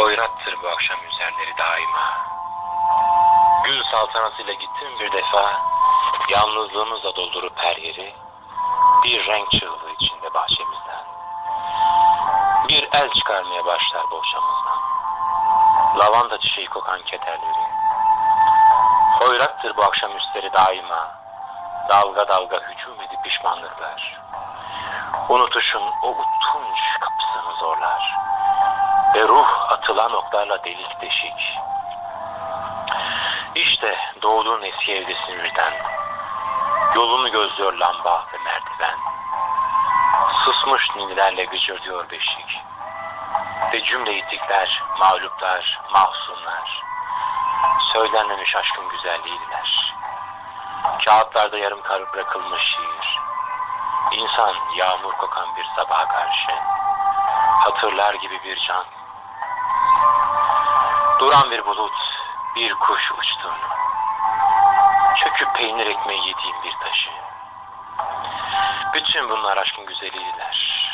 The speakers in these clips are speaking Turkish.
Hoyrattır bu akşam üzerleri daima. Gül saltanatıyla gittim bir defa, yalnızlığımızla doldurup her yeri, bir renk çığlığı içinde bahçemizden. Bir el çıkarmaya başlar bohçamızdan. Lavanta çiçeği kokan kederleri. Hoyrattır bu akşam üstleri daima, dalga dalga hücum edip pişmanlıklar. Unutuşun o utunç atılan oklarla delik deşik. İşte doğduğun eski evdesin birden. Yolunu gözlüyor lamba ve merdiven. Susmuş ninnilerle gıcırdıyor beşik. Ve cümle ittikler, mağluplar, mahzunlar. Söylenmemiş aşkın güzelliğidiler. Kağıtlarda yarım karı bırakılmış şiir. İnsan yağmur kokan bir sabaha karşı. Hatırlar gibi bir can. Duran bir bulut, bir kuş uçtun. Çöküp peynir ekmeği yediğim bir taşı. Bütün bunlar aşkın güzelliğiler.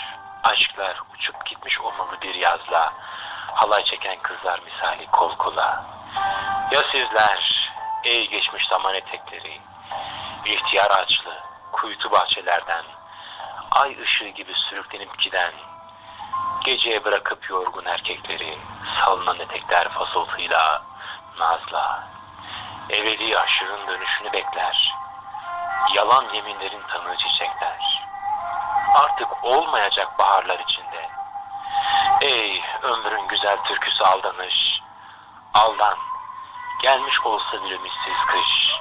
Aşklar uçup gitmiş olmalı bir yazla. Halay çeken kızlar misali kol kola. Ya sizler, ey geçmiş zaman etekleri, ihtiyar ağaçlı, kuytu bahçelerden, ay ışığı gibi sürüklenip giden, geceye bırakıp yorgun erkekleri, salınan etekler fasıltıyla, nazla, ebedi aşığın dönüşünü bekler, yalan yeminlerin tanığı çiçekler, artık olmayacak baharlar içinde, ey ömrün güzel türküsü aldanış, aldan, gelmiş olsa bir ümitsiz kış,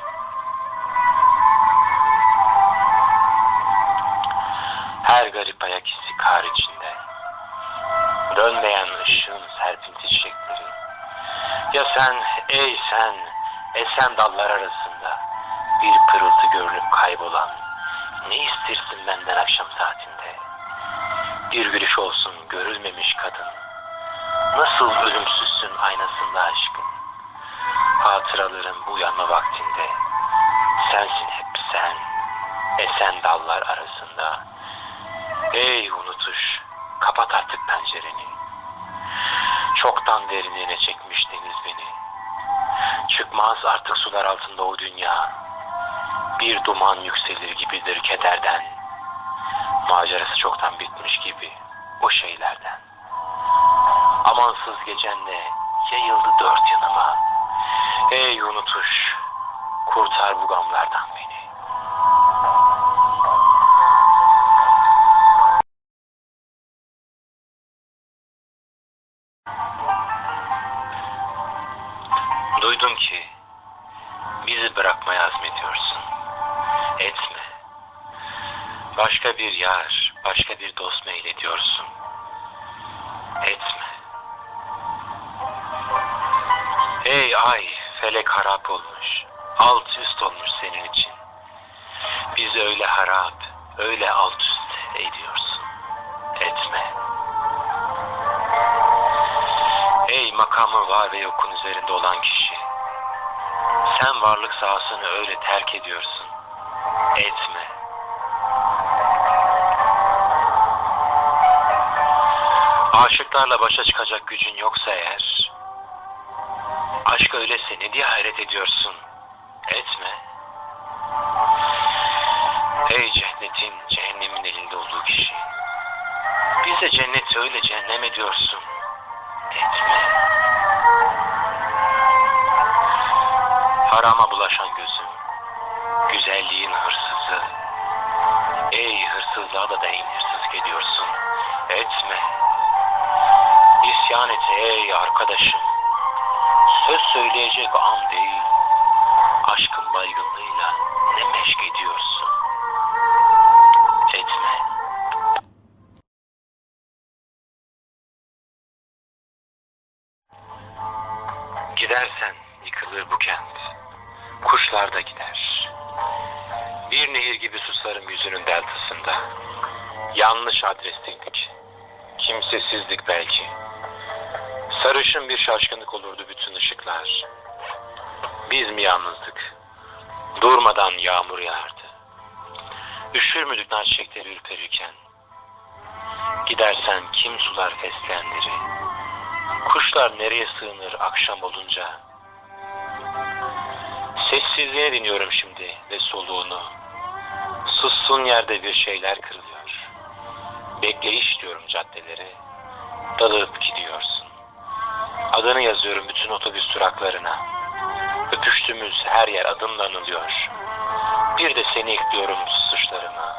her garip ayak izi kar içinde. Dönmeyen ışığın serpinti çiçekleri. Ya sen, ey sen, esen dallar arasında bir pırıltı görülüp kaybolan, ne istersin benden akşam saatinde? Bir gülüş olsun görülmemiş kadın. Nasıl ölümsüzsün aynasında aşkın? Hatıraların bu yanma vaktinde. Sensin hep sen, esen dallar arasında. Ey kapat artık pencereni. Çoktan derinliğine çekmiş deniz beni. Çıkmaz artık sular altında o dünya. Bir duman yükselir gibidir kederden. Macerası çoktan bitmiş gibi o şeylerden. Amansız gecenle yayıldı dört yanıma. Ey unutuş, kurtar bu gamlardan beni. Etme. Başka bir yar, başka bir dost meylediyorsun. Etme. Ey ay, felek harap olmuş. Alt üst olmuş senin için. Bizi öyle harap, öyle alt üst ediyorsun. Etme. Ey makamı var ve yokun üzerinde olan kişi. Sen varlık sahasını öyle terk ediyorsun. Etme. Aşıklarla başa çıkacak gücün yoksa eğer, aşk öylese ne diye hayret ediyorsun? Etme. Ey cennetin, cehennemin elinde olduğu kişi. Bize cenneti öyle cehennem ediyorsun. Etme. Harama bulaşan gözüm, güzelliğin hırsızı. Ey hırsızlığa da değin hırsız geliyorsun. Etme. İsyan et ey arkadaşım. Söz söyleyecek an değil. Aşkın baygınlığıyla ne meşk ediyorsun. Etme. Gidersen yıkılır bu kent. Kuşlar da gider. Bir nehir gibi susarım yüzünün deltasında. Yanlış adresteydik. Kimsesizdik belki. Sarışın bir şaşkınlık olurdu bütün ışıklar. Biz mi yalnızdık? Durmadan yağmur yağardı. Üşür müdük nar çiçekleri ürperirken? Gidersen kim sular fesleğenleri? Kuşlar nereye sığınır akşam olunca? Sessizliğe dinliyorum şimdi ve soluğunu. Sussun yerde bir şeyler kırılıyor. Bekleyiş diyorum caddeleri. Dalıp gidiyorsun. Adını yazıyorum bütün otobüs duraklarına. Öpüştüğümüz her yer adımla anılıyor. Bir de seni ekliyorum susuşlarıma.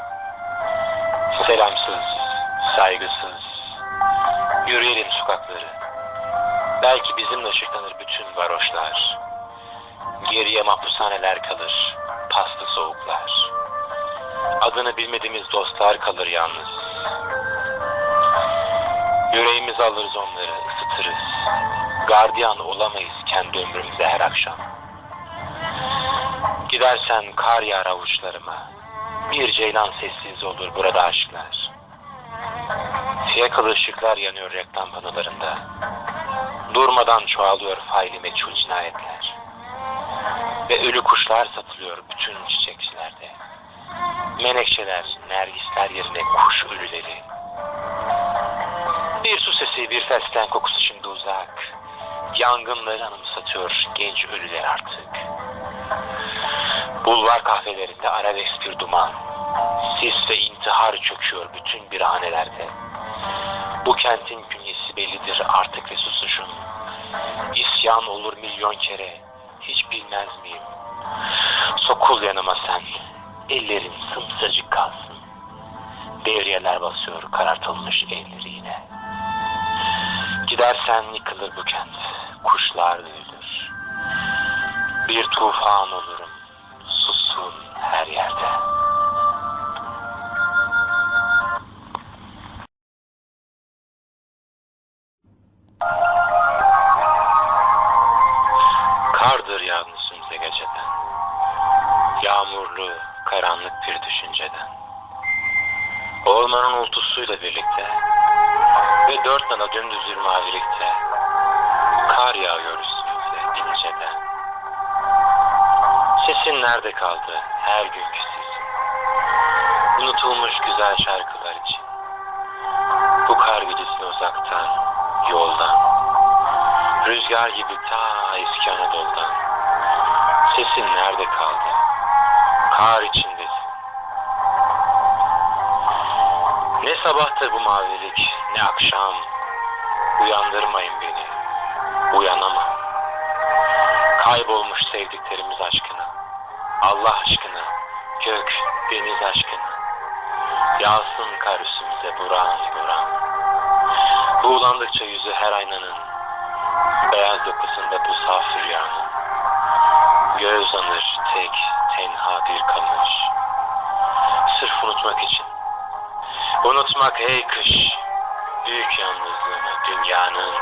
Selamsız, saygısız. Yürüyelim sokakları. Belki bizimle ışıklanır bütün varoşlar. Geriye mahpushaneler kalır, paslı soğuklar. Adını bilmediğimiz dostlar kalır yalnız. Yüreğimiz alırız onları, ısıtırız. Gardiyan olamayız kendi ömrümüze her akşam. Gidersen kar yağar avuçlarıma. Bir ceylan sessiz olur burada aşklar. Fiyakalı ışıklar yanıyor reklam panolarında. Durmadan çoğalıyor faili meçhul cinayetler. Ve ölü kuşlar satılıyor bütün. Menekşeler, nergisler yerine kuş ölüleri. Bir su sesi, bir fesleğen kokusu şimdi uzak. Yangınları anımsatıyor genç ölüler artık. Bulvar kahvelerinde arabesk bir duman. Sis ve intihar çöküyor bütün birhanelerde. Bu kentin künyesi bellidir artık ve susuşun. İsyan olur milyon kere, hiç bilmez miyim? Sokul yanıma sen, ellerin sımsıcık kalsın. Devriyeler basıyor karartılmış elleri yine. Gidersen yıkılır bu kent, kuşlar duyulur. Bir tufan olurum, Yağmurlu, karanlık bir düşünceden. Ormanın ultusuyla birlikte ve dört nala dümdüz bir mavilikte kar yağıyor üstümüze inceden. Sesin nerede kaldı her günkü sesin? Unutulmuş güzel şarkılar için. Bu kar gecesine uzaktan, yoldan, rüzgar gibi ta eski Anadolu'dan. Sesin nerede kaldı? Kar içindesin. Ne sabahtır bu mavilik, ne akşam. Uyandırmayın beni. Uyanamam. Kaybolmuş sevdiklerimiz aşkına. Allah aşkına. Gök, deniz aşkına. Yağsın kar üstümüze buran buran. Buğulandıkça yüzü her aynanın. Beyaz dokusunda bu saf rüyanın. Göz anır tek, tenha bir kamış. Sırf unutmak için. Unutmak ey kış, büyük yalnızlığını dünyanın.